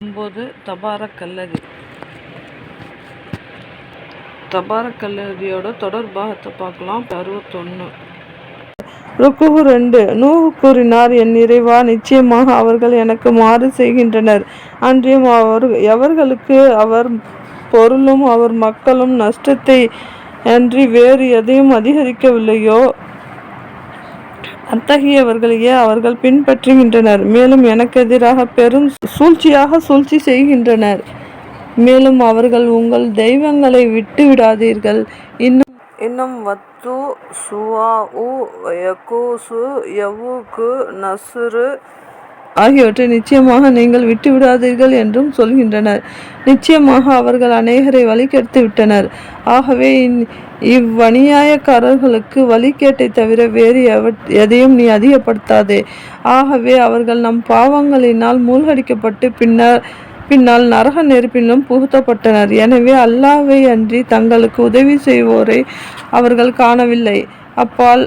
ஒம்பது தபாரக்கல்லதி தபாரக்கல்லதியோட தொடர் பாகத்தை பார்க்கலாம். அறுபத்தொன்று ருக்குஹு ரெண்டு. நூஹு கூறினார் என் நிறைவா நிச்சயமாக அவர்கள் எனக்கு மாறு செய்கின்றனர். அன்றியும் அவர் எவர்களுக்கு அவர் பொருளும் அவர் மக்களும் நஷ்டத்தை அன்றி வேறு எதையும் அதிகரிக்கவில்லையோ அத்தகையவர்களையே அவர்கள் பின்பற்றுகின்றனர். மேலும் எனக்கு எதிராக பெரும் சூழ்ச்சியாக சூழ்ச்சி செய்கின்றனர். மேலும் அவர்கள் உங்கள் தெய்வங்களை விட்டு விடாதீர்கள். இன்னும் இன்னும் வத்து சுவா உ யக்கூசு யவுக்கு நசுரு ஆகியவற்றை நிச்சயமாக நீங்கள் விட்டுவிடாதீர்கள் என்றும் சொல்கின்றனர். நிச்சயமாக அவர்கள் அநேகரை வழிகெடுத்து விட்டனர். ஆகவே இவ்வணியாயக்காரர்களுக்கு வழிகேட்டை தவிர வேறு எதையும் நீ அதிகப்படுத்தாதே. ஆகவே அவர்கள் நம் பாவங்களினால் மூழ்கடிக்கப்பட்டு பின்னர் பின்னால் நரக நெருப்பிலும் புகுத்தப்பட்டனர். எனவே அல்லாவை அன்றி தங்களுக்கு உதவி செய்வோரை அவர்கள் காணவில்லை. அப்பால்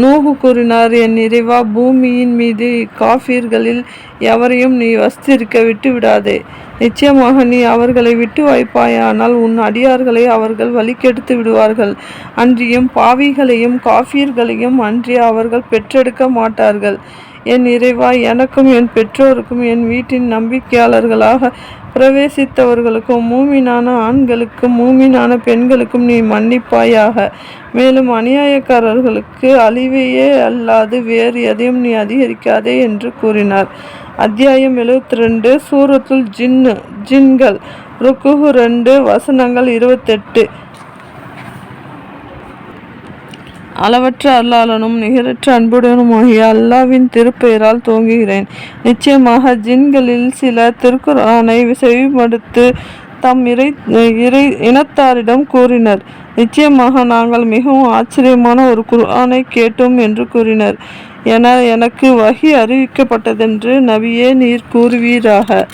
நூகு கூறினார் என் இறைவா பூமியின் மீது காஃபீர்களில் எவரையும் நீ வஸ்திருக்க விட்டு விடாதே நிச்சயமாக நீ அவர்களை விட்டு வைப்பாயானால் உன் அடியார்களை அவர்கள் வழிகெடுத்து விடுவார்கள். அன்றியும் பாவிகளையும் காஃபீர்களையும் அன்றி அவர்கள் பெற்றெடுக்க மாட்டார்கள். என் இறைவா எனக்கும் என் பெற்றோருக்கும் என் வீட்டின் நம்பிக்கையாளர்களாக பிரவேசித்தவர்களுக்கும் மூமினான ஆண்களுக்கும் மூமினான பெண்களுக்கும் நீ மன்னிப்பாயாக. மேலும் அநியாயக்காரர்களுக்கு அழிவையே அல்லாது வேறு எதையும் நீ அதிகரிக்காதே என்று கூறினார். அத்தியாயம் எழுபத்தி ரெண்டு சூரத்துல் ஜின்னு ஜின்கள் ருக்குஹு ரெண்டு வசனங்கள் இருபத்தெட்டு. அளவற்ற அல்லாளனும் நிகரற்ற அன்புடனுமாகிய அல்லாவின் திருப்பெயரால் துவங்குகிறேன். நிச்சயமாக ஜின்களில் சில திருக்குறானை செவிமடுத்து தம் இறை இறை இனத்தாரிடம் கூறினர். நிச்சயமாக நாங்கள் மிகவும் ஆச்சரியமான ஒரு குர்ஆனை கேட்டோம் என்று கூறினர். என எனக்கு வகி அறிவிக்கப்பட்டதென்று நபியே நீர் கூறுவீராக.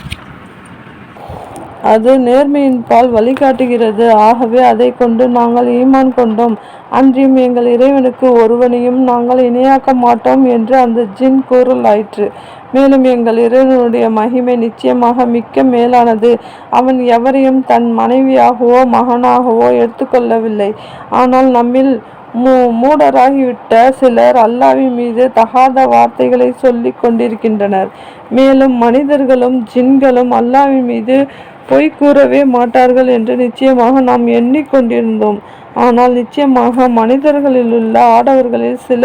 அது நேர்மையின் பால் வழிகாட்டுகிறது. ஆகவே அதை கொண்டு நாங்கள் ஈமான் கொண்டோம். அன்றியும் எங்கள் இறைவனுக்கு ஒருவனையும் நாங்கள் இணையாக்க மாட்டோம் என்று அந்த ஜின் கூறலாயிற்று. மேலும் எங்கள் இறைவனுடைய மகிமை நிச்சயமாக மிக்க மேலானது. அவன் எவரையும் தன் மனைவியாகவோ மகனாகவோ எடுத்துக்கொள்ளவில்லை. ஆனால் நம்மில் மூ மூடராகிவிட்ட சிலர் அல்லாவின் மீது தகாத வார்த்தைகளை சொல்லி கொண்டிருக்கின்றனர். மேலும் மனிதர்களும் ஜின்களும் அல்லாவின் மீது பொய் கூறவே மாட்டார்கள் என்று நிச்சயமாக நாம் எண்ணிக்கொண்டிருந்தோம். ஆனால் நிச்சயமாக மனிதர்களில் உள்ள ஆடவர்களில் சில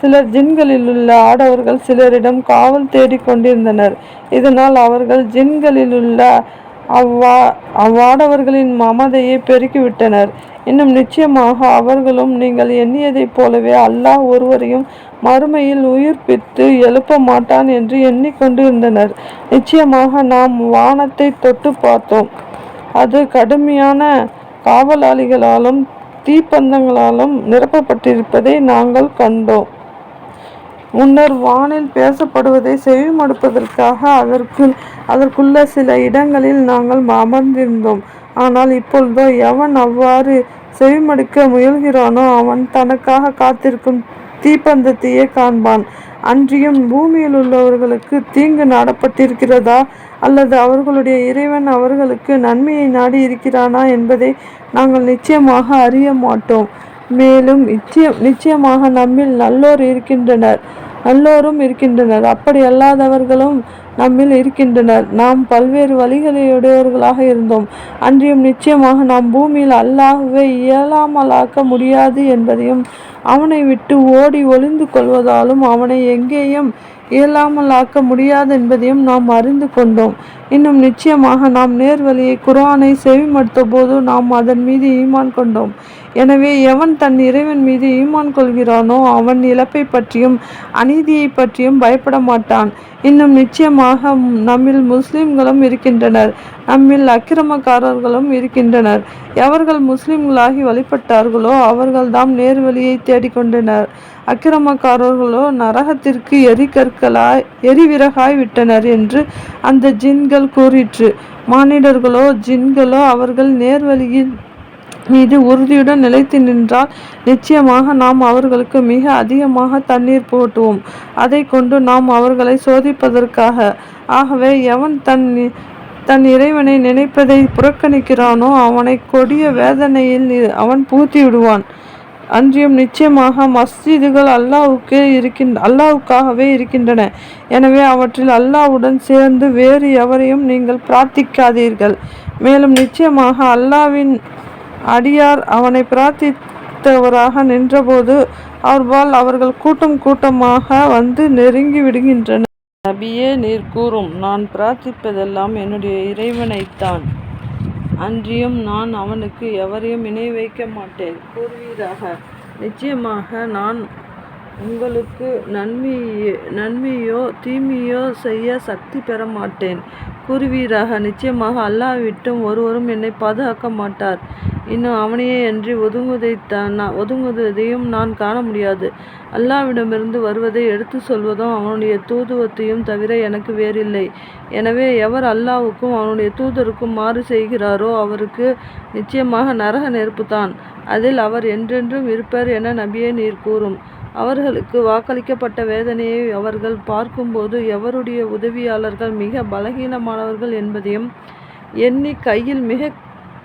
சிலர் ஜின்களில் உள்ள ஆடவர்கள் சிலரிடம் காவல் தேடிக் கொண்டிருந்தனர் இதனால் அவர்கள் ஜின்களில் உள்ள அவ்வா அவ்வாடவர்களின் மமதையை பெருக்கிவிட்டனர். இன்னும் நிச்சயமாக அவர்களும் நீங்கள் எண்ணியதைப் போலவே அல்லாஹ் ஒருவரையும் மறுமையில் உயிர்ப்பித்து எழுப்ப மாட்டான் என்று எண்ணிக்கொண்டு இருந்தனர் நிச்சயமாக நாம் வானத்தை தொட்டு பார்த்தோம். அது கடுமையான காவலாளிகளாலும் தீப்பந்தங்களாலும் நிரப்பப்பட்டிருப்பதை நாங்கள் கண்டோம். முன்னர் வானில் பேசப்படுவதை செவிமடுப்பதற்காக அதற்கு அதற்குள்ள சில இடங்களில் நாங்கள் அமர்ந்திருந்தோம். ஆனால் இப்பொழுதோ எவன் அவ்வாறு செவிமடுக்க முயல்கிறானோ அவன் தனக்காக காத்திருக்கும் தீப்பந்தத்தையே காண்பான். அன்றியும் பூமியில் உள்ளவர்களுக்கு தீங்கு நாடப்பட்டிருக்கிறதா? அல்லது அவர்களுடைய இறைவன் அவர்களுக்கு நன்மையை நாடி இருக்கிறானா என்பதை நாங்கள் நிச்சயமாக அறிய மாட்டோம். மேலும் நிச்சயம் நிச்சயமாக நம்மில் நல்லோர் இருக்கின்றனர். நல்லோரும் இருக்கின்றனர். அப்படி அல்லாதவர்களும் நம்மில் இருக்கின்றனர். நாம் பல்வேறு வழிகளையுடையவர்களாக இருந்தோம். அன்றியும் நிச்சயமாக நாம் பூமியில் அல்லாஹுவை இயலாமலாக்க முடியாது என்பதையும் அவனை விட்டு ஓடி ஒளிந்து கொள்வதாலும் அவனை எங்கேயும் இயலாமல் ஆக்க முடியாது என்பதையும் நாம் அறிந்து கொண்டோம். இன்னும் நிச்சயமாக நாம் நேர்வழியை குரானை செவிமடுத்த போது நாம் அதன் மீது ஈமான் கொண்டோம். எனவே எவன் தன் இறைவன் மீது ஈமான் கொள்கிறானோ அவன் இழப்பை பற்றியும் அநீதியை பற்றியும் பயப்பட மாட்டான். இன்னும் நிச்சயமாக நம்மில் முஸ்லிம்களும் இருக்கின்றனர். நம்மில் அக்கிரமக்காரர்களும் இருக்கின்றனர். எவர்கள் முஸ்லிம்களாகி வழிபட்டார்களோ அவர்கள்தாம் நேர்வழியை தேடிக்கொண்டனர். அக்கிரமக்காரர்களோ நரகத்திற்கு எரிகற்களாய் எரிவிறகாய் விட்டனர் என்று அந்த ஜின்கள் கூறிற்று. மானிடர்களோ ஜின்களோ அவர்கள் நேர்வழியில் மீது உறுதியுடன் நிலைத்து நின்றால் நிச்சயமாக நாம் அவர்களுக்கு மிக அதிகமாக தண்ணீர் போட்டுவோம். அதை கொண்டு நாம் அவர்களை சோதிப்பதற்காக. ஆகவே எவன் தன் தன் இறைவனை நினைப்பதை புறக்கணிக்கிறானோ அவனை கொடிய வேதனையில் அவன் பூத்தி விடுவான். அன்றியும் நிச்சயமாக மஸ்ஜிதுகள் அல்லாவுக்கே இருக்கின் அல்லாவுக்காகவே இருக்கின்றன. எனவே அவற்றில் அல்லாஹ்வுடன் சேர்ந்து வேறு எவரையும் நீங்கள் பிரார்த்திக்காதீர்கள். மேலும் நிச்சயமாக அல்லாஹ்வின் அடியார் அவனை பிரார்த்தித்தவராக நின்றபோது அவர்பால் அவர்கள் கூட்டம் கூட்டமாக வந்து நெருங்கி விடுகின்றனர். நபியே நீர் கூறும் நான் பிரார்த்திப்பதெல்லாம் என்னுடைய இறைவனைத்தான். அன்றியும் நான் அவனுக்கு எவரையும் இணை வைக்க மாட்டேன். கூறுவீராக. நிச்சயமாக நான் உங்களுக்கு நன்மையே நன்மையோ தீமையோ செய்ய சக்தி பெற மாட்டேன். கூறுவீராக நிச்சயமாக அல்லாஹ் விட்டும் ஒருவரும் என்னை பாதுகாக்க மாட்டார். இன்னும் அவனையே அன்றி ஒதுங்குவதைத்தான் நான் ஒதுங்குவதையும் நான் காண முடியாது. அல்லாவிடமிருந்து வருவதை எடுத்து சொல்வதும் அவனுடைய தூதுவத்தையும் தவிர எனக்கு வேறில்லை. எனவே எவர் அல்லாவுக்கும் அவனுடைய தூதருக்கும் மாறு செய்கிறாரோ அவருக்கு நிச்சயமாக நரக நெருப்பு தான் அதில் அவர் என்றென்றும் இருப்பர் என நபியே நீர் கூறும். அவர்களுக்கு வாக்களிக்கப்பட்ட வேதனையை அவர்கள் பார்க்கும்போது எவருடைய உதவியாளர்கள் மிக பலகீனமானவர்கள் என்பதையும் எண்ணி கையில் மிக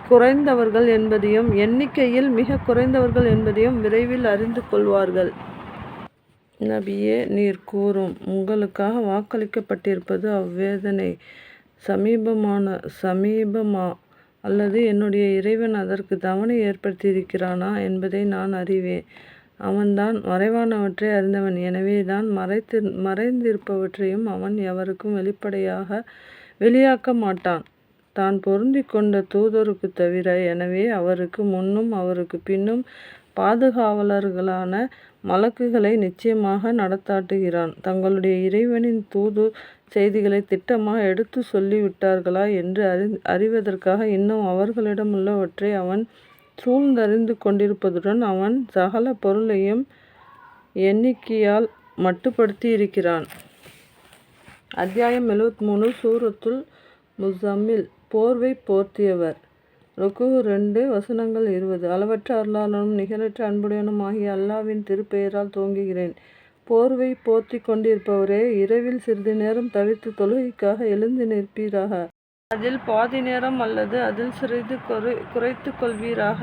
குறைந்தவர்கள் என்பதையும் எண்ணிக்கையில் மிக குறைந்தவர்கள் என்பதையும் விரைவில் அறிந்து கொள்வார்கள். நபியே நீர் கூறும் உங்களுக்காக வாக்களிக்கப்பட்டிருப்பது அவ்வேதனை. சமீபமான சமீபமா அல்லது என்னுடைய இறைவன் அதற்கு தவணை ஏற்படுத்தியிருக்கிறானா என்பதை நான் அறிவேன். அவன்தான் மறைவானவற்றை அறிந்தவன். எனவே தான் மறைத்து மறைந்திருப்பவற்றையும் அவன் எவருக்கும் வெளிப்படையாக வெளியாக்க மாட்டான். தான் பொருந்தி கொண்ட தூதருக்கு தவிர எனவே அவருக்கு முன்னும் அவருக்கு பின்னும் பாதுகாவலர்களான மலக்குகளை நிச்சயமாக நடத்தாட்டுகிறான். தங்களுடைய இறைவனின் தூது செய்திகளை திட்டமாக எடுத்து சொல்லிவிட்டார்களா என்று அறி அறிவதற்காக இன்னும் அவர்களிடமுள்ளவற்றை அவன் சூழ்ந்தறிந்து கொண்டிருப்பதுடன் அவன் சகல பொருளையும் எண்ணிக்கையால் மட்டுப்படுத்தி இருக்கிறான் அத்தியாயம் எழுவத்தி மூணு சூரத்துல் முசம்மில் போர்வை போர்த்தியவர். ருக்கு ரெண்டு வசனங்கள் இருபது. அளவற்ற அருளாளனும் நிகரற்ற அன்புடையனும் ஆகிய அல்லாவின் திருப்பெயரால் துவங்குகிறேன் போர்வை போர்த்தி கொண்டிருப்பவரே இரவில் சிறிது நேரம் தவிர்த்து தொழுகைக்காக எழுந்து நிற்பீராக. அதில் பாதி நேரம் அல்லது அதில் சிறிது குறை குறைத்து கொள்வீராக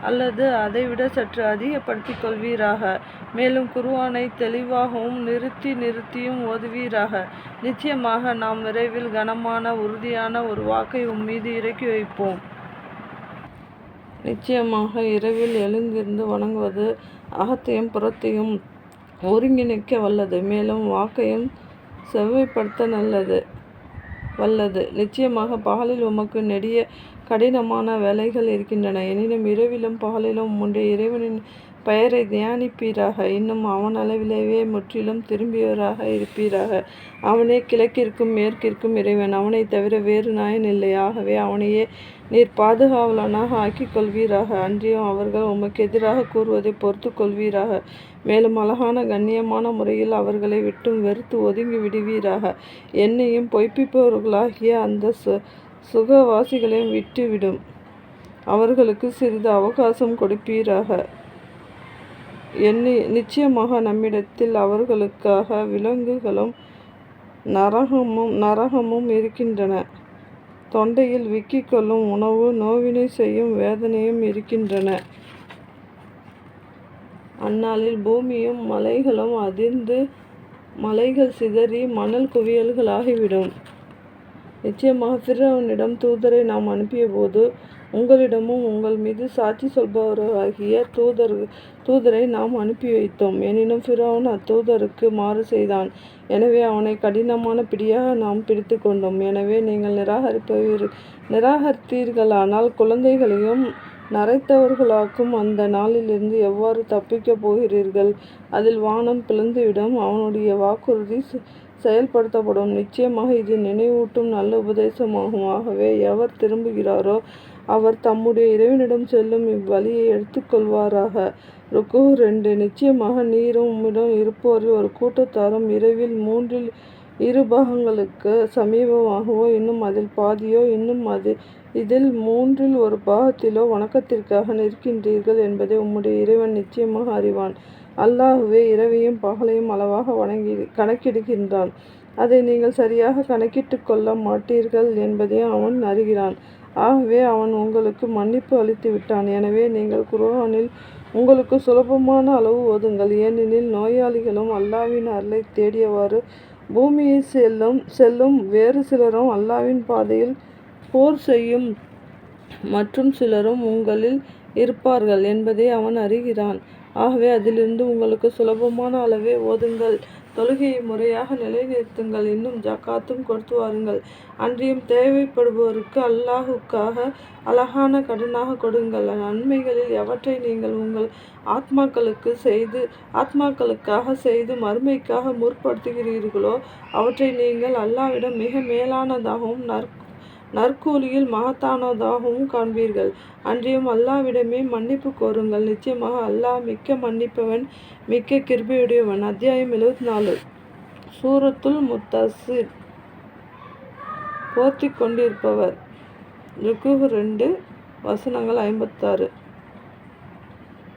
அல்லது அதைவிட சற்று அதிகப்படுத்தி கொள்வீராக. மேலும் குருவானை தெளிவாகவும் நிறுத்தி நிறுத்தியும் ஓதுவீராக. நிச்சயமாக நாம் விரைவில் கனமான உறுதியான ஒரு வாக்கை உம்மீது இறக்கி வைப்போம். நிச்சயமாக இரவில் எழுந்திருந்து வணங்குவது அகத்தையும் புறத்தையும் ஒருங்கிணைக்க வல்லது. மேலும் வாக்கையும் செவ்வைப்படுத்த நல்லது. வல்லது. நிச்சயமாக பகலில் உமக்கு நெடிய கடினமான வேலைகள் இருக்கின்றன. எனினும் இரவிலும் பகலிலும் உம்முடைய இறைவனின் பெயரை தியானிப்பீராக. இன்னும் அவன் அளவிலேயே முற்றிலும் திரும்பியவராக இருப்பீராக. அவனே கிழக்கிற்கும் மேற்கிற்கும் இறைவன். அவனை தவிர வேறு நாயன் இல்லை. ஆகவே அவனையே நீர் பாதுகாவலனாக ஆக்கிக் கொள்வீராக. அன்றியும் அவர்கள் உமக்கு எதிராக கூறுவதை பொறுத்து கொள்வீராக. மேலும் அழகான கண்ணியமான முறையில் அவர்களை விட்டும் வெறுத்து ஒதுங்கி விடுவீராக. என்னையும் பொய்ப்பிப்பவர்களாகிய அந்த சு சுகவாசிகளையும் விட்டுவிடும். அவர்களுக்கு சிறிது அவகாசம் கொடுப்பீராக. எண்ணி நிச்சயமாக நம்மிடத்தில் அவர்களுக்காக விலங்குகளும் நரகமும் நரகமும் இருக்கின்றன. தொண்டையில் விக்கிக்கொள்ளும் உணவு நோவினை செய்யும் வேதனையும் இருக்கின்றன. அந்நாளில் பூமியும் மலைகளும் அதிர்ந்து மலைகள் சிதறி மணல் குவியல்களாகிவிடும். நிச்சயமாக ஃபிர்அவுனிடம் தூதரை நாம் அனுப்பிய போது உங்களிடமும் உங்கள் மீது சாட்சி சொல்பவராகிய தூதர் தூதரை நாம் அனுப்பி வைத்தோம். எனினும் ஃபிர்அவுன் அத்தூதருக்கு மாறு செய்தான். எனவே அவனை கடினமான பிடியாக நாம் பிடித்து கொண்டோம். எனவே நீங்கள் நிராகரிப்பவீர் நிராகரித்தீர்களானால் குழந்தைகளையும் நரைத்தவர்களாக்கும் அந்த நாளிலிருந்து எவ்வாறு தப்பிக்கப் போகிறீர்கள்? அதில் வானம் பிளந்துவிடும். அவனுடைய வாக்குறுதி செயல்படுத்தப்படும். நிச்சயமாக இது நினைவூட்டும் நல்ல உபதேசமாகும். ஆகவே எவர் திரும்புகிறாரோ அவர் தம்முடைய இறைவனிடம் செல்லும் இவ்வழியை எடுத்துக்கொள்வாராக. ருக்கு ரெண்டு நிச்சயமாக நீரும் உம்மிடம் இருப்போரில் ஒரு கூட்டத்தாரும் இரவில் மூன்றில் இரு பாகங்களுக்கு சமீபமாகவோ இன்னும் அதில் பாதியோ இன்னும் அது இதில் மூன்றில் ஒரு பாகத்திலோ வணக்கத்திற்காக நிற்கின்றீர்கள் என்பதை உம்முடைய இறைவன் நிச்சயமாக அறிவான். அல்லாஹுவே இரவையும் பகலையும் அளவாக வணங்கி கணக்கிடுகின்றான். அதை நீங்கள் சரியாக கணக்கிட்டு கொள்ள மாட்டீர்கள் என்பதை அவன் அறிகிறான். ஆகவே அவன் உங்களுக்கு மன்னிப்பு அளித்து விட்டான் எனவே நீங்கள் குர்ஆனில் உங்களுக்கு சுலபமான அளவு ஓதுங்கள். ஏனெனில் நோயாளிகளும் அல்லாவின் அருளை தேடியவாறு பூமியை செல்லும் செல்லும் வேறு சிலரும் அல்லாவின் பாதையில் போர் செய்யும் மற்றும் சிலரும் உங்களில் இருப்பார்கள் என்பதை அவன் அறிகிறான். ஆகவே அதிலிருந்து உங்களுக்கு சுலபமான அளவே ஓதுங்கள். தொழுகையை முறையாக நிலைநிறுத்துங்கள். இன்னும் ஜக்காத்தும் கொடுத்து வாருங்கள். அன்றியும் தேவைப்படுபவருக்கு அல்லாஹுக்காக அழகான கடனாக கொடுங்கள். நன்மைகளில் எவற்றை நீங்கள் உங்கள் ஆத்மாக்களுக்கு செய்து ஆத்மாக்களுக்காக செய்து மறுமைக்காக முற்படுத்துகிறீர்களோ அவற்றை நீங்கள் அல்லாவிடம் மிக மேலானதாகவும் நற் நற்கூலியில் மகத்தானதாகவும் காண்பீர்கள். அன்றியும் அல்லாவிடமே மன்னிப்பு கோருங்கள். நிச்சயமாக அல்லாஹ் மிக்க மன்னிப்பவன் மிக்க கிருபையுடையவன். அத்தியாயம் எழுபத்தி நாலு சூரத்துல் முத்தசிர் போர்த்தி கொண்டிருப்பவர். ரெண்டு வசனங்கள் ஐம்பத்தாறு.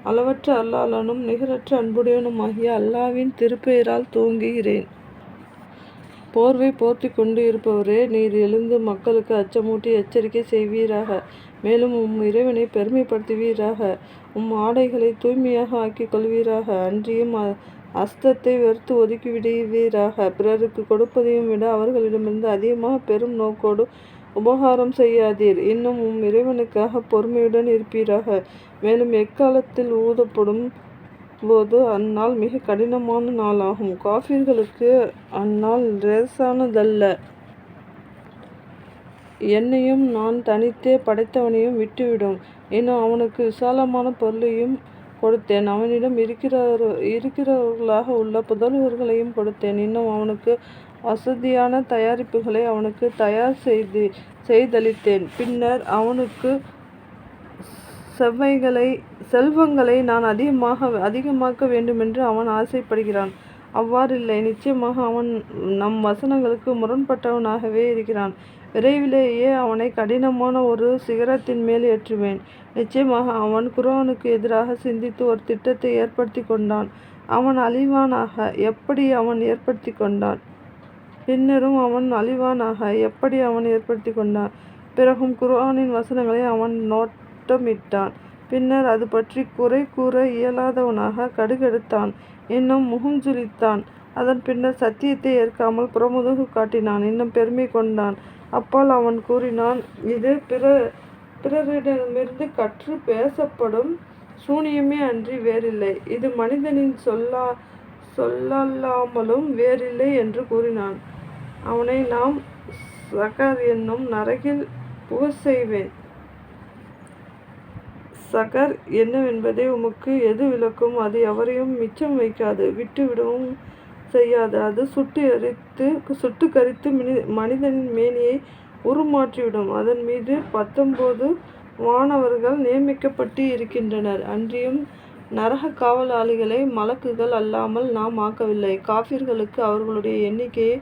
அளவற்ற அல்லாளனும் நிகரற்ற அன்புடையவனுமாகிய அல்லாவின் திருப்பெயரால் தூங்குகிறேன் போர்வை போர்த்தி கொண்டு இருப்பவரே நீர் எழுந்து மக்களுக்கு அச்சமூட்டி எச்சரிக்கை செய்வீராக. மேலும் உம் இறைவனை பெருமைப்படுத்துவீராக. உம் ஆடைகளை தூய்மையாக ஆக்கிக் கொள்வீராக. அன்றியும் அஸ்தத்தை வெறுத்து ஒதுக்கி விடுவீராக. பிறருக்கு கொடுப்பதையும் விட அவர்களிடமிருந்து அதிகமாக பெரும் நோக்கோடு உபகாரம் செய்யாதீர். இன்னும் உம் இறைவனுக்காக பொறுமையுடன் இருப்பீராக. மேலும் எக்காலத்தில் ஊதப்படும் போது அந்நாள் மிக கடினமான நாளாகும். காஃபிர்களுக்கு அந்நாள் லேசானதல்ல என்னையும் நான் தனித்தே படைத்தவனையும் விட்டுவிடும். இன்னும் அவனுக்கு விசாலமான பொருளையும் கொடுத்தேன். அவனிடம் இருக்கிற இருக்கிறவர்களாக உள்ள புதல்வர்களையும் கொடுத்தேன். இன்னும் அவனுக்கு வசதியான தயாரிப்புகளை அவனுக்கு தயார் செய்து செய்தளித்தேன். பின்னர் அவனுக்கு செவ்வைகளை செல்வங்களை நான் அதிகமாக அதிகமாக்க வேண்டுமென்று அவன் ஆசைப்படுகிறான். அவ்வாறில்லை. நிச்சயமாக அவன் நம் வசனங்களுக்கு முரண்பட்டவனாகவே இருக்கிறான். விரைவிலேயே அவனை கடினமான ஒரு சிகரத்தின் மேல் ஏற்றுவேன். நிச்சயமாக அவன் குரானுக்கு எதிராக சிந்தித்து ஒரு திட்டத்தை ஏற்படுத்தி கொண்டான். அவன் அழிவானாக எப்படி அவன் ஏற்படுத்தி கொண்டான்? பின்னரும் அவன் அழிவானாக எப்படி அவன் ஏற்படுத்தி கொண்டான்? பிறகும் குர்ஆனின் வசனங்களை அவன் நோட் முத்தமிட்டான் பின்னர் அது பற்றி குறை கூற இயலாதவனாக கடுகெடுத்தான். இன்னும் முகஞ்சுளித்தான். அதன் பின்னர் சத்தியத்தை ஏற்காமல் புறமுதுகு காட்டினான். இன்னும் பெருமை கொண்டான். அப்பால் அவன் கூறினான் இது பிற பிறரிடமிருந்து கற்று பேசப்படும் சூனியமே அன்றி வேறில்லை. இது மனிதனின் சொல்லா சொல்லல்லாமலும் வேறில்லை என்று கூறினான். அவனை நாம் சகர் என்னும் நரகில் புக செய்வேன் சகர் என்னவென்பதை உமக்கு எது விளக்கும்? அது எவரையும் மிச்சம் வைக்காது விட்டு விடவும் செய்யாது. அது சுட்டு எரித்து சுட்டு கரித்து மனிதனின் மேனியை உருமாற்றிவிடும். அதன் மீது பத்தொன்பது மாணவர்கள் நியமிக்கப்பட்டு இருக்கின்றனர். அன்றியும் நரக காவலாளிகளை மலக்குகள் அல்லாமல் நாம் ஆக்கவில்லை. காஃபிர்களுக்கு அவர்களுடைய எண்ணிக்கையை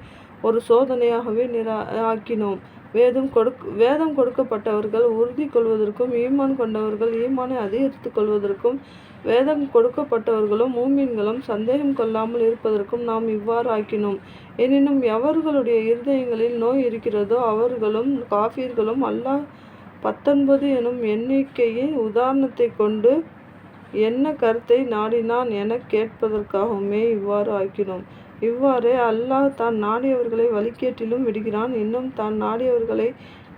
ஒரு சோதனையாகவே நிரா ஆக்கினோம். வேதம் கொடுக் வேதம் கொடுக்கப்பட்டவர்கள் உறுதி கொள்வதற்கும் ஈமான் கொண்டவர்கள் ஈமானை அதிகரித்துக் கொள்வதற்கும் வேதம் கொடுக்கப்பட்டவர்களும் மூமீன்களும் சந்தேகம் கொள்ளாமல் இருப்பதற்கும் நாம் இவ்வாறு ஆக்கினோம். எனினும் எவர்களுடைய இருதயங்களில் நோய் இருக்கிறதோ அவர்களும் காஃபீர்களும் அல்லாஹ் பத்தொன்பது எனும் எண்ணிக்கையின் உதாரணத்தை கொண்டு என்ன கருத்தை நாடினான் என கேட்பதற்காகவுமே இவ்வாறு ஆக்கினோம். இவ்வாறே அல்லாஹ் தான் நாடியவர்களை வழிகேட்டிலும் விடுகிறான். இன்னும் தான் நாடியவர்களை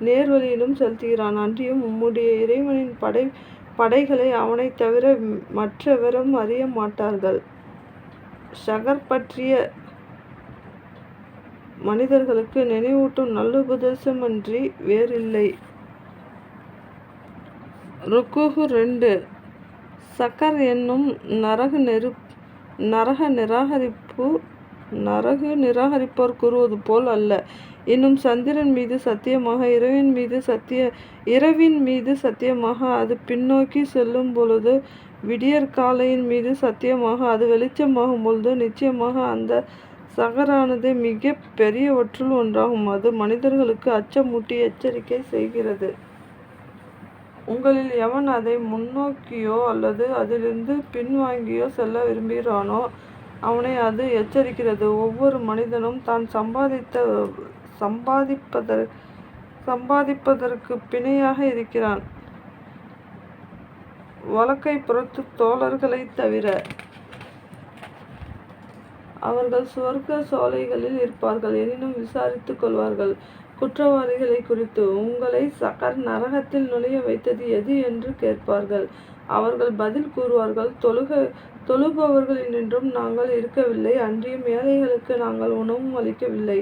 நேர்வழியிலும் செலுத்துகிறான். அன்றியும் உம்முடைய இறைவனின் படை படைகளை அவனை தவிர மற்றவரும் அறிய மாட்டார்கள். ஷகர் பற்றிய மனிதர்களுக்கு நினைவூட்டும் நல்லுபதேசமன்றி வேறில்லை. ருக்குகு ரெண்டு. சக்கர் என்னும் நரக நெரு நரக நிராகரிப்பு நரகு நிராகரிப்போர் கூறுவது போல் அல்ல. இன்னும் சந்திரன் மீது சத்தியமாக இரவின் மீது சத்திய இரவின் மீது சத்தியமாக அது பின்னோக்கி செல்லும் பொழுது விடியற் காலையின் மீது சத்தியமாக அது வெளிச்சமாகும் பொழுது நிச்சயமாக அந்த சகரானது மிக பெரியவற்றுள் ஒன்றாகும். அது மனிதர்களுக்கு அச்சமூட்டி எச்சரிக்கை செய்கிறது. உங்களில் எவன் அதை முன்னோக்கியோ அல்லது அதிலிருந்து பின்வாங்கியோ செல்ல விரும்புகிறானோ அவனை அது எச்சரிக்கிறது. ஒவ்வொரு மனிதனும் தான் சம்பாதித்த சம்பாதிப்பதற் சம்பாதிப்பதற்கு பிணையாக இருக்கிறான். வழக்கை புறத்து தோழர்களை தவிர அவர்கள் சுவர்க்க சோலைகளில் இருப்பார்கள். எனினும் விசாரித்துக் கொள்வார்கள். குற்றவாளிகளை குறித்து உங்களை சகர் நரகத்தில் நுழைய வைத்தது எது என்று கேட்பார்கள். அவர்கள் பதில் கூறுவார்கள் தொழுக தொழுபவர்களினின்றும் நாங்கள் இருக்கவில்லை அன்றியும் ஏழைகளுக்கு நாங்கள் உணவும் அளிக்கவில்லை.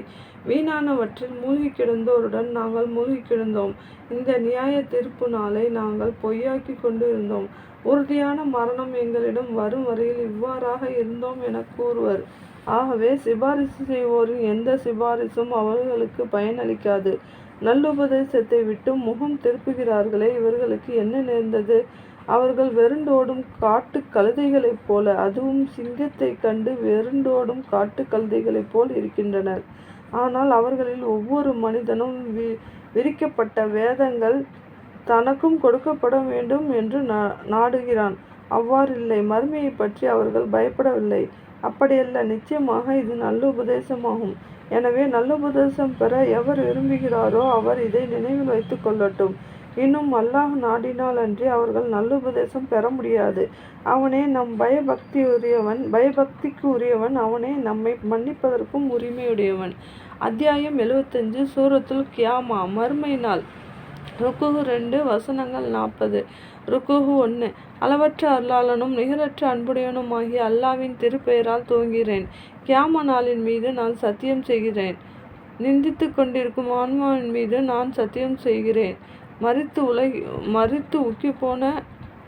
வீணானவற்றில் மூழ்கி கிடந்தோருடன் நாங்கள் மூழ்கி கிடந்தோம். இந்த நியாய தீர்ப்பு நாளை நாங்கள் பொய்யாக்கி கொண்டு இருந்தோம் உறுதியான மரணம் எங்களிடம் வரும் வரையில் இவ்வாறாக இருந்தோம் என கூறுவர். ஆகவே சிபாரிசு செய்வோரின் எந்த சிபாரிசும் அவர்களுக்கு பயனளிக்காது. நல்லுபதேசத்தை விட்டு முகம் திருப்புகிறார்களே இவர்களுக்கு என்ன நேர்ந்தது? அவர்கள் வெருண்டோடும் காட்டு கழுதைகளைப் போல அதுவும் சிங்கத்தை கண்டு வெருண்டோடும் காட்டு கழுதைகளைப் போல் இருக்கின்றனர். ஆனால் அவர்களில் ஒவ்வொரு மனிதனும் வி விரிக்கப்பட்ட வேதங்கள் தனக்கும் கொடுக்கப்பட வேண்டும் என்று நாடுகிறான். அவ்வாறில்லை மறுமையை பற்றி அவர்கள் பயப்படவில்லை. அப்படியல்ல நிச்சயமாக இது நல்ல உபதேசமாகும். எனவே நல்ல உபதேசம் பெற எவர் விரும்புகிறாரோ அவர் இதை நினைவில் வைத்துக் கொள்ளட்டும். இன்னும் அல்லாஹ் நாடினால் அன்றி அவர்கள் நல்ல உபதேசம் பெற முடியாது. அவனே நம் பயபக்தி உரியவன் பயபக்திக்கு உரியவன் அவனே நம்மை மன்னிப்பதற்கும் உரிமையுடையவன். அத்தியாயம் எழுவத்தஞ்சு சூரத்துல் கியாமா மறுமை நாள். ருக்குகு ரெண்டு வசனங்கள் நாற்பது. ருக்குகு ஒன்று அளவற்ற அருளாளனும் நிகரற்ற அன்புடையனும் ஆகிய அல்லாவின் திருப்பெயரால் துவங்கிறேன் கியாம நாளின் மீது நான் சத்தியம் செய்கிறேன். நிந்தித்து கொண்டிருக்கும் ஆன்மாவின் மீது நான் சத்தியம் செய்கிறேன். மறித்து உலகி மறித்து உக்கி போன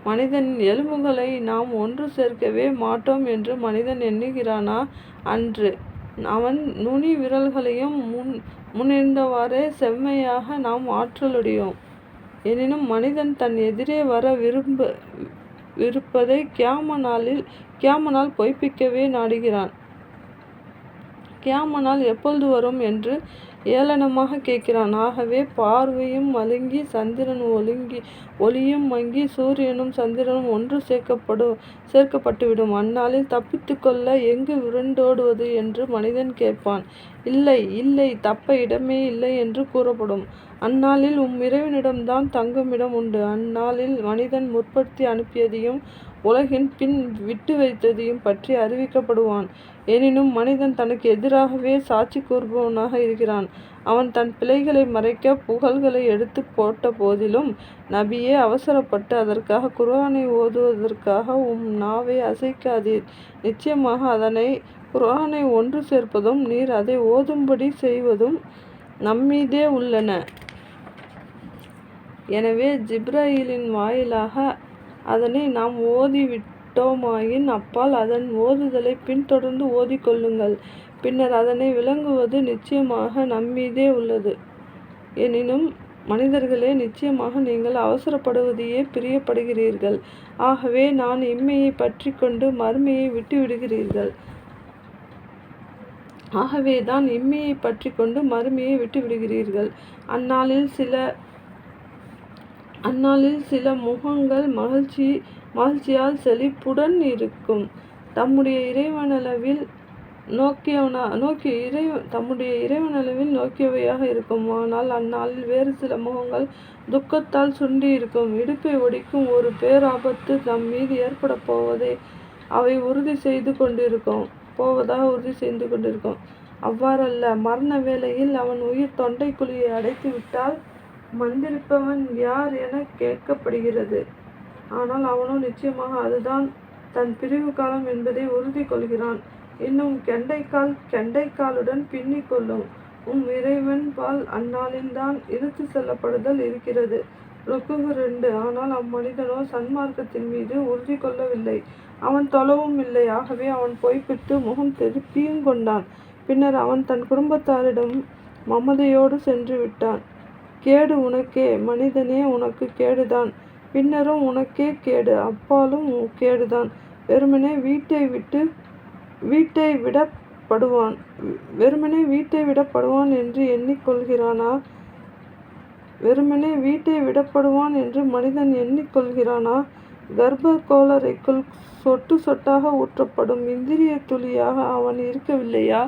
மனிதனின் எலும்புகளை நாம் ஒன்று சேர்க்கவே மாட்டோம் என்று மனிதன் எண்ணுகிறானா? அன்று. அவன் நுனி விரல்களையும் முன் முன்னிருந்தவாறே செம்மையாக நாம் ஆற்றலுடையோம். எனினும் மனிதன் தன் எதிரே வர விரும்ப இருப்பதை கியாம நாளில் கியாம நாள் பொய்ப்பிக்கவே நாடுகிறான். கியாம நாள் எப்பொழுது வரும் என்று ஏளனமாக கேட்கிறான். ஆகவே பார்வையும் மழுங்கி சந்திரன் ஒழுங்கி ஒளியும் மங்கி சூரியனும் சந்திரனும் ஒன்று சேர்க்கப்படும் சேர்க்கப்பட்டுவிடும். அந்நாளில் தப்பித்து கொள்ள எங்கு விருண்டோடுவது என்று மனிதன் கேட்பான். இல்லை இல்லை தப்ப இடமே இல்லை என்று கூறப்படும். அந்நாளில் உம் இறைவனிடம்தான் தங்குமிடம் உண்டு. அந்நாளில் மனிதன் முற்படுத்தி அனுப்பியதையும் உலகின் பின் விட்டு வைத்ததையும் பற்றி அறிவிக்கப்படுவான். எனினும் மனிதன் தனக்கு எதிராகவே சாட்சி கூறுபவனாக இருக்கிறான். அவன் தன் பிழைகளை மறைக்க புகழ்களை எடுத்து போட்ட போதிலும் நபியே அவசரப்பட்டு அதற்காக குர்ஆனை ஓதுவதற்காக உம் நாவை அசைக்காதீர். நிச்சயமாக அதனை குர்ஆனை ஒன்று சேர்ப்பதும் நீர் அதை ஓதும்படி செய்வதும் நம்மீதே உள்ளன. எனவே ஜிப்ராயிலின் வாயிலாக அதனை நாம் ஓதிவிட்டோமாயின் அப்பால் அதன் ஓதுதலை பின்தொடர்ந்து ஓதிக்கொள்ளுங்கள் பின்னர் அதனை விளங்குவது நிச்சயமாக நம்மீதே உள்ளது. எனினும் மனிதர்களே நிச்சயமாக நீங்கள் அவசரப்படுவதையே பிரியப்படுகிறீர்கள். ஆகவே நான் இம்மையை பற்றி கொண்டு மறுமையை விட்டு விடுகிறீர்கள் ஆகவே தான் இம்மையை பற்றி கொண்டு மறுமையை விட்டு விடுகிறீர்கள் அந்நாளில் சில அந்நாளில் சில முகங்கள் மகிழ்ச்சி மகிழ்ச்சியால் செழிப்புடன் இருக்கும். தம்முடைய இறைவனளவில் நோக்கியவனா நோக்கி இறை தம்முடைய இறைவனளவில் நோக்கியவையாக இருக்கும். ஆனால் அந்நாளில் வேறு சில முகங்கள் துக்கத்தால் சுண்டி இருக்கும் இடுப்பை ஒடிக்கும் ஒரு பேராபத்து தம் மீது ஏற்பட போவதை அவை உறுதி செய்து கொண்டிருக்கும். போவதாக உறுதி செய்து கொண்டிருக்கும். அவ்வாறல்ல மரண வேளையில் அவன் உயிர் தொண்டை குழியை அடைத்து விட்டால் வந்திருப்பவன் யார் என கேட்கப்படுகிறது. ஆனால் அவனோ நிச்சயமாக அதுதான் தன் பிரிவு காலம் என்பதை உறுதி கொள்கிறான். இன்னும் கெண்டைக்கால் கெண்டைக்காலுடன் பின்னிக் கொள்ளும். உம் இறைவன் பால் அந்நாளில்தான் இழுத்து செல்லப்படுதல் இருக்கிறது. ருக்குகு ரெண்டு. ஆனால் அம்மனிதனோ சன்மார்க்கத்தின் மீது உறுதி கொள்ளவில்லை. அவன் தொலவும் இல்லை. ஆகவே அவன் பொய்ப்பிட்டு முகம் திருப்பியும் கொண்டான். பின்னர் அவன் தன் குடும்பத்தாரிடம் மமதையோடு சென்று விட்டான். கேடு உனக்கே. மனிதனே உனக்கு கேடுதான். பின்னரும் உனக்கே கேடு. அப்பாலும் கேடுதான். வெறுமனே வீட்டை விட்டு வீட்டை விடப்படுவான் வெறுமனே வீட்டை விடப்படுவான் என்று எண்ணிக்கொள்கிறானா? வெறுமனே வீட்டை விடப்படுவான் என்று மனிதன் எண்ணிக்கொள்கிறானா? கர்ப்ப கோளரைக்குள் சொட்டு சொட்டாக ஊற்றப்படும் இந்திரிய துளியாக அவன் இருக்கவில்லையா?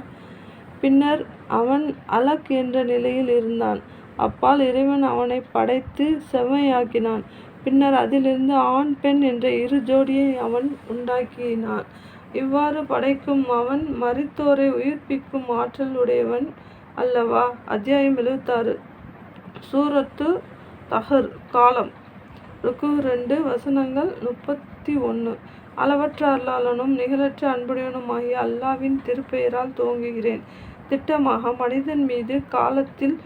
பின்னர் அவன் அலக் என்ற நிலையில் இருந்தான். அப்பால் இறைவன் அவனை படைத்து செவ்வையாக்கினான். பின்னர் அதிலிருந்து ஆண் பெண் என்ற இரு ஜோடியை அவன் உண்டாக்கினான். இவ்வாறு படைக்கும் அவன் மறித்தோரை உயிர்ப்பிக்கும் ஆற்றல் உடையவன் அல்லவா? அத்தியாயம் எழுபத்தாறு சூரத்து தஹர் காலம். ருக்கு ரெண்டு வசனங்கள் முப்பத்தி ஒன்று அளவற்ற அருளாளனும் நிகழற்ற அன்புடையனுமாகிய அல்லாவின் திருப்பெயரால் துவங்குகிறேன். திட்டமாக மனிதன் மீது காலத்தில்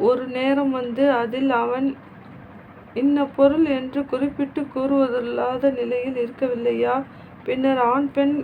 ஒரு நேரம் வந்து அதில் அவன் இன்ன பொருள் என்று குறிப்பிட்டு கூறுவதில்லாத நிலையில் இருக்கவில்லையா? பின்னர் ஆண் பெண்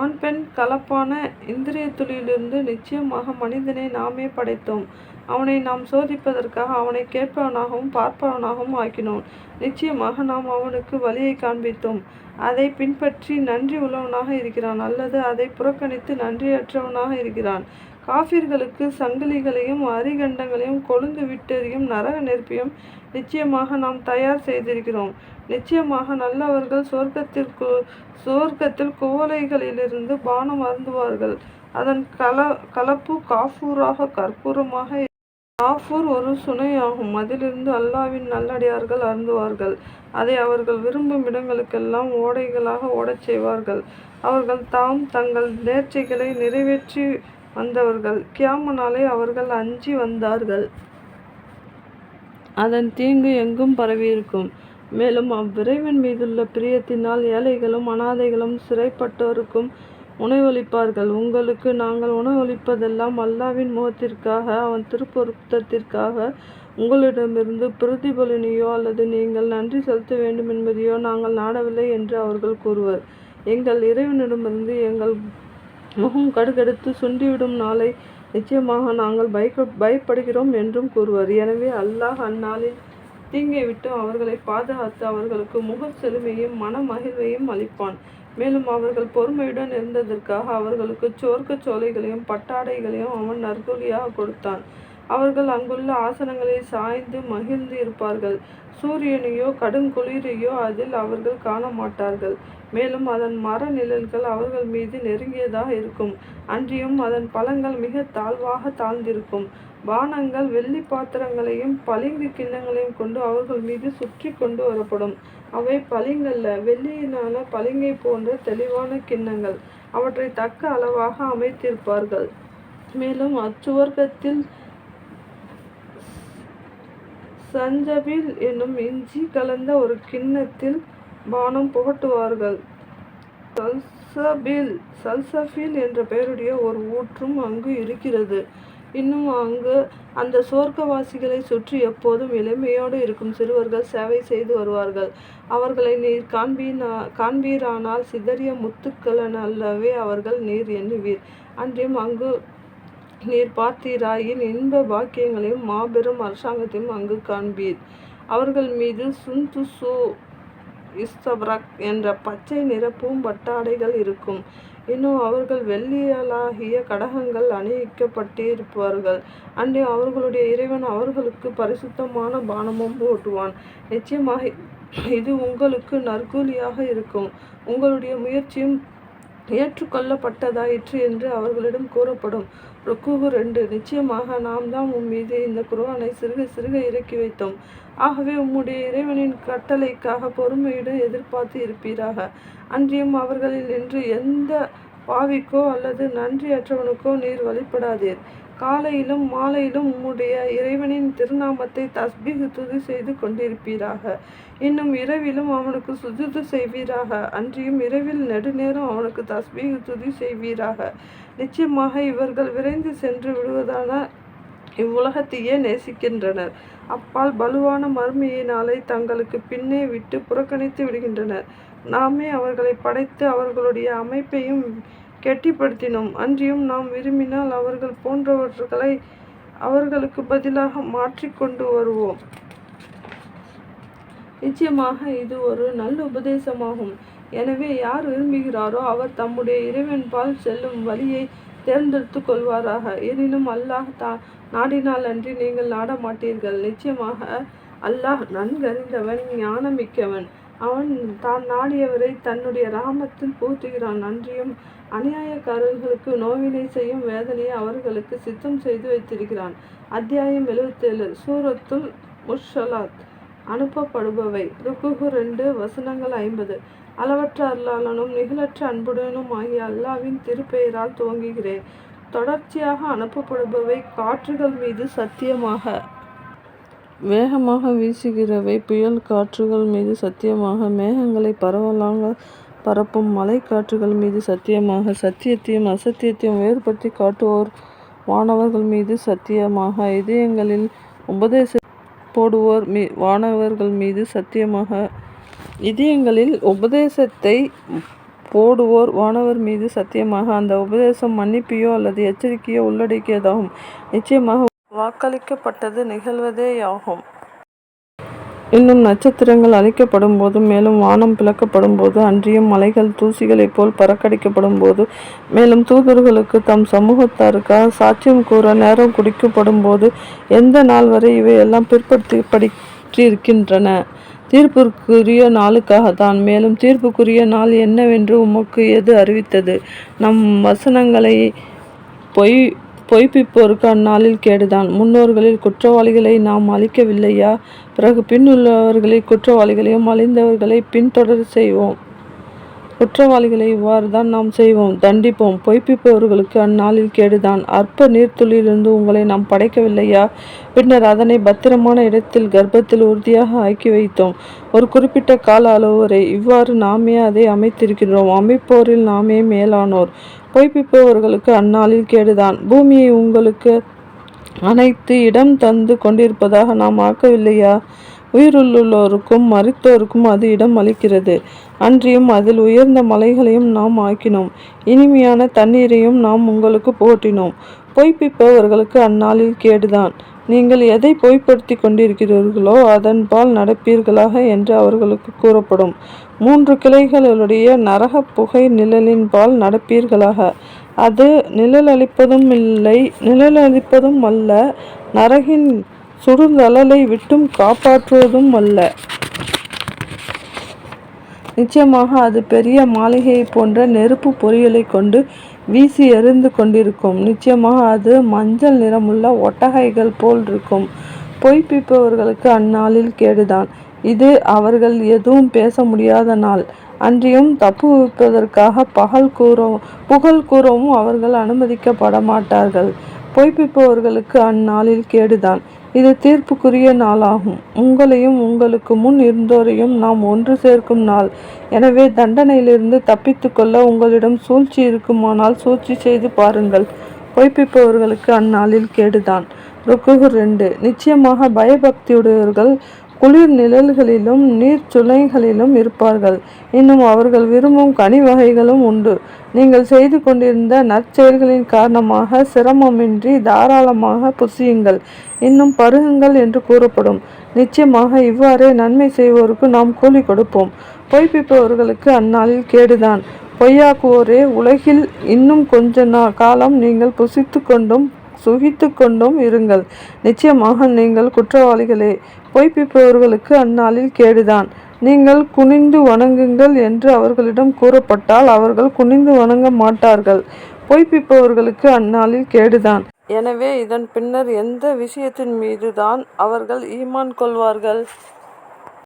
ஆண் பெண் கலப்பான இந்திரிய துளியிலிருந்து நிச்சயமாக மனிதனை நாமே படைத்தோம். அவனை நாம் சோதிப்பதற்காக அவனை கேட்பவனாகவும் பார்ப்பவனாகவும் ஆக்கினோம். நிச்சயமாக நாம் அவனுக்கு வழியை காண்பித்தோம். அதை பின்பற்றி நன்றி உள்ளவனாக இருக்கிறான் அல்லது அதை புறக்கணித்து நன்றியற்றவனாக இருக்கிறான். காஃபிர்களுக்கு சங்கிலிகளையும் அரிகண்டங்களையும் கொழுந்து விட்டெறியும் நரக நெருப்பையும் நிச்சயமாக நாம் தயார் செய்திருக்கிறோம். நிச்சயமாக நல்லவர்கள் சொர்க்கத்திற்கு சொர்க்கத்தில் குவளைகளிலிருந்து பானம் அருந்துவார்கள். அதன் கல கலப்பு காஃபூராக கற்பூரமாக காஃபூர் ஒரு சுனையாகும். அதிலிருந்து அல்லாவின் நல்லடியார்கள் அருந்துவார்கள். அதை அவர்கள் விரும்பும் இடங்களுக்கெல்லாம் ஓடைகளாக ஓடச் செய்வார்கள். அவர்கள் தாம் தங்கள் நேர்ச்சைகளை நிறைவேற்றி வந்தவர்கள். கியாமனாலே அவர்கள் அஞ்சி வந்தார்கள். அதன் தீங்கு எங்கும் பரவியிருக்கும். மேலும் அவ்விறைவன் மீதுள்ள பிரியத்தினால் ஏழைகளும் அனாதைகளும் சிறைப்பட்டோருக்கும் உணவளிப்பார்கள். உங்களுக்கு நாங்கள் உணவளிப்பதெல்லாம் அல்லாவின் முகத்திற்காக அவன் திருப்பொருத்தத்திற்காக உங்களிடமிருந்து பிரதிபலனையோ அல்லது நீங்கள் நன்றி செலுத்த வேண்டும் என்பதையோ நாங்கள் நாடவில்லை என்று அவர்கள் கூறுவர். எங்கள் இறைவனிடமிருந்து எங்கள் முகம் கடுகெடுத்து சுண்டிவிடும் நாளை. நிச்சயமாக நாங்கள் பயக்க பயப்படுகிறோம் என்றும் கூறுவர். எனவே அல்லாஹ் அந்நாளில் தீங்கை விட்டு அவர்களை பாதுகாத்து அவர்களுக்கு முக செழுமையும் மன மகிழ்வையும் அளிப்பான். மேலும் அவர்கள் பொறுமையுடன் இருந்ததற்காக அவர்களுக்கு சோர்க்க சோலைகளையும் பட்டாடைகளையும் அவன் நற்கூலியாக கொடுத்தான். அவர்கள் அங்குள்ள ஆசனங்களில் சாய்ந்து மகிழ்ந்து இருப்பார்கள். சூரியனையோ கடுங்குளிரையோ அதில் அவர்கள் காண மாட்டார்கள் மேலும் அதன் மர நிழல்கள் அவர்கள் மீது நெருங்கியதாக இருக்கும். அன்றியும் அதன் பழங்கள் மிக தாழ்வாக தாழ்ந்திருக்கும். பானங்கள் வெள்ளி பாத்திரங்களையும் பளிங்கு கிண்ணங்களையும் கொண்டு அவர்கள் மீது சுற்றி கொண்டு வரப்படும். அவை பளிங்கல்ல வெள்ளியினால பளிங்கை போன்ற தெளிவான கிண்ணங்கள். அவற்றை தக்க அளவாக அமைத்திருப்பார்கள். மேலும் அச்சுவர்க்கத்தில் சஞ்சபில் என்னும் இஞ்சி கலந்த ஒரு கிண்ணத்தில் பானம் புகட்டுவார்கள். சல்சபில் சல்சபில் என்ற பெயருடைய ஒரு ஊற்றும் அங்கு இருக்கிறது. இன்னும் அங்கு அந்த சொர்க்கவாசிகளை சுற்றி எப்போதும் இளமையோடு இருக்கும் சிறுவர்கள் சேவை செய்து வருவார்கள். அவர்களை நீர் காண்பீனா காண்பீரானால் சிதறிய முத்துக்களன் அல்லவே அவர்கள் நீர் எண்ணுவீர். அன்றியும் அங்கு நீர் பார்த்தீராயின் இன்ப பாக்கியங்களையும் மாபெரும் அரசாங்கத்தையும் அங்கு காண்பீர். அவர்கள் மீது சுந்துசு இஸ்தபரக் என்ற பச்சை நிற பூம்பட்டாடைகள் இருக்கும். இன்னும் அவர்கள் வெள்ளியலாகிய கடகங்கள் அணிவிக்கப்பட்டிருப்பார்கள். அன்றே அவர்களுடைய இறைவன் அவர்களுக்கு பரிசுத்தமான பானமும் ஓட்டுவான் நிச்சயமாக இது உங்களுக்கு நற்கூலியாக இருக்கும். உங்களுடைய முயற்சியும் ஏற்றுக்கொள்ளப்பட்டதாயிற்று என்று அவர்களிடம் கூறப்படும். ருக்குகு ரெண்டு. நிச்சயமாக நாம் தான் உன் மீது இந்த குர்வானை சிறுக சிறுக இறக்கி வைத்தோம். ஆகவே உம்முடைய இறைவனின் கட்டளைக்காக பொறுமையுடன் எதிர்பார்த்து இருப்பீராக. அன்றியும் அவர்களில் நின்று எந்த பாவிக்கோ அல்லது நன்றியற்றவனுக்கோ நீர் வழிபடாதீர். காலையிலும் மாலையிலும் உம்முடைய இறைவனின் திருநாமத்தை தஸ்பீகு துதி செய்து கொண்டிருப்பீராக. இன்னும் இரவிலும் அவனுக்கு சுஜுது செய்வீராக. அன்றியும் இரவில் நெடுநேரம் அவனுக்கு தஸ்பீகு துதி செய்வீராக. நிச்சயமாக இவர்கள் விரைந்து சென்று விடுவதான இவ்வுலகத்தையே நேசிக்கின்றனர். அப்பால் பலுவான மறுமையினாலே தங்களுக்கு பின்னே விட்டு புறக்கணித்து விடுகின்றனர். நாமே அவர்களை படைத்து அவர்களுடைய அமைப்பையும் கெட்டிப்படுத்தினோம். அன்றியும் நாம் விரும்பினால் அவர்கள் போன்றவர்களை அவர்களுக்கு பதிலாக மாற்றி கொண்டு வருவோம். நிச்சயமாக இது ஒரு நல்ல உபதேசமாகும். எனவே யார் விரும்புகிறாரோ அவர் தம்முடைய இறைவன்பால் செல்லும் வழியை தேர்ந்தெடுத்து கொள்வாராக. எனினும் அல்லாஹ் தா நாடினால் அன்றி நீங்கள் நாட மாட்டீர்கள் நிச்சயமாக அல்லாஹ் நன்கறிந்தவன் ஞானமிக்கவன். அவன் தான் நாடியவரை தன்னுடைய ராமத்தில் பூத்துகிறான் நன்றியும் அநியாயக்காரர்களுக்கு நோவினை செய்யும் வேதனையை அவர்களுக்கு சித்தம் செய்து வைத்திருக்கிறான். அத்தியாயம் எழுபத்தேழு சூரத்துல் முஷலாத் அனுப்பப்படுபவை. ருக்குகு ரெண்டு வசனங்கள் ஐம்பது. அளவற்ற அருளாளனும் நிகழற்ற அன்புடனும் ஆகிய அல்லாவின் திருப்பெயரால் துவங்குகிறேன். தொடர்ச்சியாக அனுப்பப்படுபவை காற்றுகள் மீது சத்தியமாக. வேகமாக வீசுகிறவை புயல் காற்றுகள் மீது சத்தியமாக. மேகங்களை பரவலாக பரப்பும் மலை காற்றுகள் மீது சத்தியமாக. சத்தியத்தையும் அசத்தியத்தையும் வேறுபடுத்தி காட்டுவோர் வானவர்கள் மீது சத்தியமாக. இதயங்களில் உபதேச போடுவோர் மீ வானவர்கள் மீது சத்தியமாக. இதயங்களில் உபதேசத்தை போடுவோர் வானவர் மீது சத்தியமாக அந்த உபதேசம் மன்னிப்பையோ அல்லது எச்சரிக்கையோ உள்ளடக்கியதாகும். நிச்சயமாக வாக்களிக்கப்பட்டது நிகழ்வதேயாகும். இன்னும் நட்சத்திரங்கள் அழிக்கப்படும் போது மேலும் வானம் பிளக்கப்படும் போது அன்றியும் மலைகள் தூசிகளைப் போல் பறக்கடிக்கப்படும் போது மேலும் தூதர்களுக்கு தம் சமூகத்தாருக்காக சாட்சியம் கூற நேரம் குடிக்கப்படும் போது எந்த நாள் வரை இவையெல்லாம் பிற்படுத்தப்பட்டிருக்கின்றன தீர்ப்புக்குரிய நாளுக்காக தான் மேலும் தீர்ப்புக்குரிய நாள் என்னவென்று உமக்கு எது அறிவித்தது? நம் வசனங்களை பொய் பொய்ப்பிப்போருக்கு அந்நாளில் கேடுதான். முன்னோர்களில் குற்றவாளிகளை நாம் அழிக்கவில்லையா? பிறகு பின்னுள்ளவர்களில் குற்றவாளிகளையும் அழிந்தவர்களை பின்தொடர் செய்வோம். குற்றவாளிகளை இவ்வாறு தான் நாம் செய்வோம் தண்டிப்போம். பொய்ப்பிப்பவர்களுக்கு அந்நாளில் கேடுதான். அற்ப நீர்த்துளியிலிருந்து உங்களை நாம் படைக்கவில்லையா? பின்னர் அதனை பத்திரமான இடத்தில் கர்ப்பத்தில் உறுதியாக ஆக்கி வைத்தோம். ஒரு குறிப்பிட்ட கால அளவு வரை இவ்வாறு நாமே அதை அமைத்திருக்கிறோம் அமைப்போரில் நாமே மேலானோர். பொய்ப்பிப்பவர்களுக்கு அந்நாளில் கேடுதான். பூமியை உங்களுக்கு அனைத்து இடம் தந்து கொண்டிருப்பதாக நாம் ஆக்கவில்லையா? உயிருள்ளோருக்கும் மறித்தோருக்கும் அது இடம் அளிக்கிறது. அன்றியும் அதில் உயர்ந்த மலைகளையும் நாம் ஆக்கினோம். இனிமையான தண்ணீரையும் நாம் உங்களுக்கு போட்டினோம் பொய்ப்பிப்பவர்களுக்கு அந்நாளில் கேடுதான். நீங்கள் எதை பொய்ப்படுத்தி கொண்டிருக்கிறீர்களோ அதன்பால் நடப்பீர்களாக என்று அவர்களுக்கு கூறப்படும். மூன்று கிளைகளுடைய நரக புகை நிழலின் பால் நடப்பீர்களாக. அது நிழல் அளிப்பதும் இல்லை நிழல் அளிப்பதும் அல்ல நரகின் சுடுதழலை விட்டும் காப்பாற்றுவதும் அல்ல. நிச்சயமாக அது பெரிய மாளிகையை போன்ற நெருப்பு பொரியலை கொண்டு வீசி எறிந்து கொண்டிருக்கும். நிச்சயமாக அது மஞ்சள் நிறமுள்ள ஒட்டகைகள் போல் இருக்கும் பொய்ப்பிப்பவர்களுக்கு அந்நாளில் கேடுதான். இது அவர்கள் எதுவும் பேச முடியாத நாள். அன்றியும் தப்புவிப்பதற்காக பகல் கூறவும் புகழ் கூறவும் அவர்கள் அனுமதிக்கப்பட மாட்டார்கள் பொய்ப்பிப்பவர்களுக்கு அந்நாளில் கேடுதான். இது தீர்ப்புக்குரிய நாளாகும். உங்களையும் உங்களுக்கு முன் இருந்தோரையும் நாம் ஒன்று சேர்க்கும் நாள். எனவே தண்டனையிலிருந்து தப்பித்துக்கொள்ள உங்களிடம் சூழ்ச்சி இருக்குமானால் சூழ்ச்சி செய்து பாருங்கள். பொய்ப்பிப்பவர்களுக்கு அந்நாளில் கேடுதான். ருக்குகு ரெண்டு. நிச்சயமாக பயபக்தியுடையவர்கள் குளிர் நிழல்களிலும் நீர்ச்சுளைகளிலும் இருப்பார்கள். இன்னும் அவர்கள் விரும்பும் கனி வகைகளும் உண்டு. நீங்கள் செய்து கொண்டிருந்த நற்செயல்களின் காரணமாக சிரமமின்றி தாராளமாக புசியுங்கள். இன்னும் பருகுங்கள் என்று கூறப்படும். நிச்சயமாக இவ்வாறே நன்மை செய்வோருக்கு நாம் கூலி கொடுப்போம். பொய்ப்பிப்பவர்களுக்கு அந்நாளில் கேடுதான். பொய்யாக்குவோரே உலகில் இன்னும் கொஞ்ச நா காலம் நீங்கள் புசித்து கொண்டும் சுகித்து கொண்டும் இருங்கள். நிச்சயமாக நீங்கள் குற்றவாளிகளே பொய்ப்பிப்பவர்களுக்கு அந்நாளில் கேடுதான். நீங்கள் குனிந்து வணங்குங்கள் என்று அவர்களிடம் கூறப்பட்டால் அவர்கள் குனிந்து வணங்க மாட்டார்கள். பொய்ப்பிப்பவர்களுக்கு அந்நாளில் கேடுதான். எனவே இதன் பின்னர் எந்த விஷயத்தின் மீதுதான் அவர்கள் ஈமான் கொள்வார்கள்?